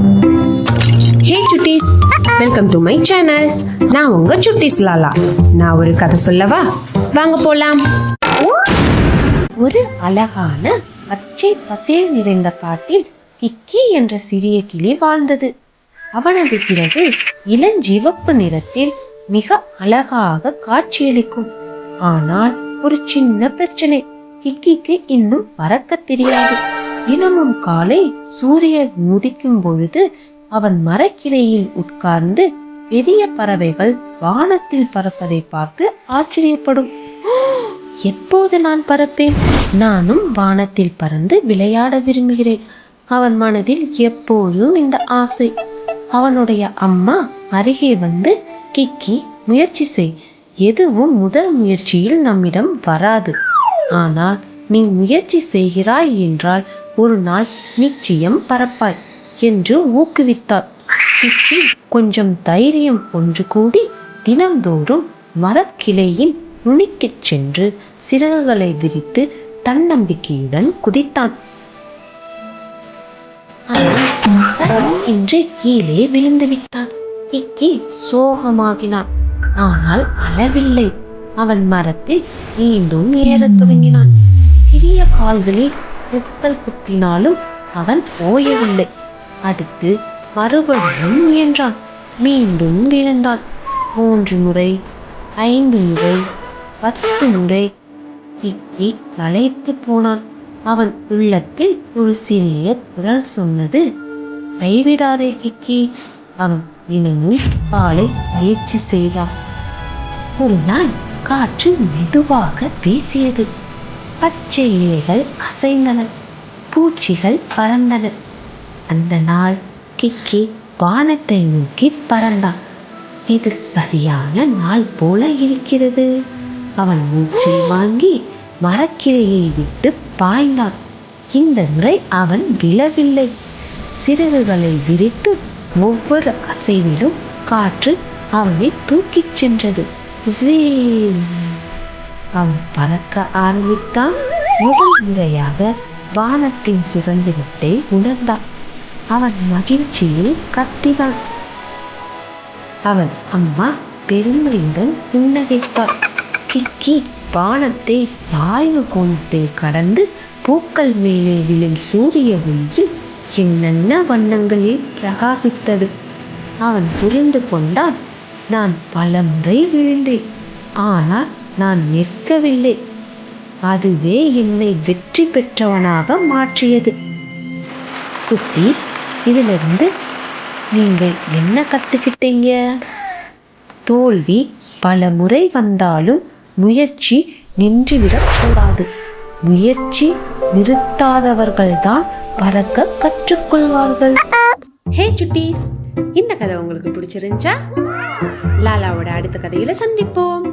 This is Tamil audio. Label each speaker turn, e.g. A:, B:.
A: Hey Chutties welcome to my channel நான் உங்க சுட்டீஸ் லாலா நான் ஒரு கதை சொல்லவா? வாங்க போலாம். ஒரு அழகான பச்சை பசேல் நிறைந்த காட்டில் கிக்கி என்ற சிறிய கிளி வாழ்ந்தது. அவனது சிறகு இளஞ்சிவப்பு நிறத்தில் மிக அழகாக காட்சியளிக்கும். ஆனால் ஒரு சின்ன பிரச்சனை. கிக்கிக்கு இன்னும் பறக்க தெரியாது. தினமும் காலை சூரியர் உதிக்கும் பொழுது அவன் மரக்கிளையில் உட்கார்ந்து பெரிய பறவைகள் வானத்தில் பறப்பதை பார்த்து ஆச்சரியப்படும். எப்போது நான் பறப்பேன்? நானும் வானத்தில் பறந்து விளையாட விரும்புகிறேன் அவன் மனதில் எப்போதும் இந்த ஆசை. அவனுடைய அம்மா அருகே வந்து கிக்கி முயற்சி செய். எதுவும் முதல் முயற்சியில் நம்மிடம் வராது. ஆனால் நீ முயற்சி செய்கிறாய் என்றால் ஒரு நாள் நிச்சயம் பறப்பாய் என்று ஊக்குவித்தார். கிக்கி கொஞ்சம் தைரியம் ஒன்று கூடி தினந்தோறும் மரக்கிளையின் நுனிக்குச் சென்று சிறகுகளை விரித்து தன்னம்பிக்கையுடன் குதித்தான். என்று கீழே விழுந்துவிட்டான் கிக்கி சோகமாகினான். ஆனால் அளவில்லை. அவன் மரத்தில் மீண்டும் ஏறத் தொடங்கினான் சிறிய கால்களில் முட்கள் குத்தினாலும் அவன் ஓயவில்லை அடுத்து மறுபடியும் முயன்றான் மீண்டும் விழுந்தான். மூன்று முறை ஐந்து முறை பத்து முறை கிக்கி களைத்து போனான். அவன் உள்ளத்தில் ஒரு சிறிய குரல் சொன்னது கைவிடாதே கிக்கி அவன் தினமும் காலை முயற்சி செய்தான். ஒரு நாள் காற்று மெதுவாக வீசியது. பச்சை இலைகள் அசைந்தன. பூச்சிகள் பறந்தன. அந்த நாள் கிக்கி வானத்தை நோக்கி பறந்தான். இது சரியான நாள் போல இருக்கிறது. அவன் மூச்சை வாங்கி மரக்கிளையை விட்டு பாய்ந்தான். இந்த முறை அவன் விழவில்லை. சிறகுகளை விரித்து ஒவ்வொரு அசைவிலும் காற்று அவனை தூக்கிச் சென்றது. Zzzz. அவன் பறக்க ஆரம்பித்தான். முதல் முறையாக வானத்தின் சுதந்திரத்தை உணர்ந்தான். அவன் மகிழ்ச்சியில் கத்தினான். அவன் அம்மா பெருமையுடன் புன்னகைத்தாள் கிக்கி வானத்தை சாய்வு கோணத்தில் கடந்து பூக்கள் மேலே விழும் சூரிய ஒளியில் என்னென்ன வண்ணங்களில் பிரகாசித்தது? அவன் புரிந்து கொண்டான். நான் பல முறை விழுந்தேன். ஆனால் நான் நிற்கவில்லை. அதுவே என்னை வெற்றி பெற்றவனாக மாற்றியது. குட்டீஸ் இதிலிருந்து நீங்கள் என்ன கற்றுக்கிட்டீங்க தோல்வி பல முறை வந்தாலும் முயற்சி நின்றுவிடக்கூடாது முயற்சி நிறுத்தாதவர்கள்தான் பறக்க கற்றுக்கொள்வார்கள். ஹே சுட்டீஸ் இந்த கதை உங்களுக்கு பிடிச்சிருந்துச்சா லாலாவோட அடுத்த கதையில சந்திப்போம்.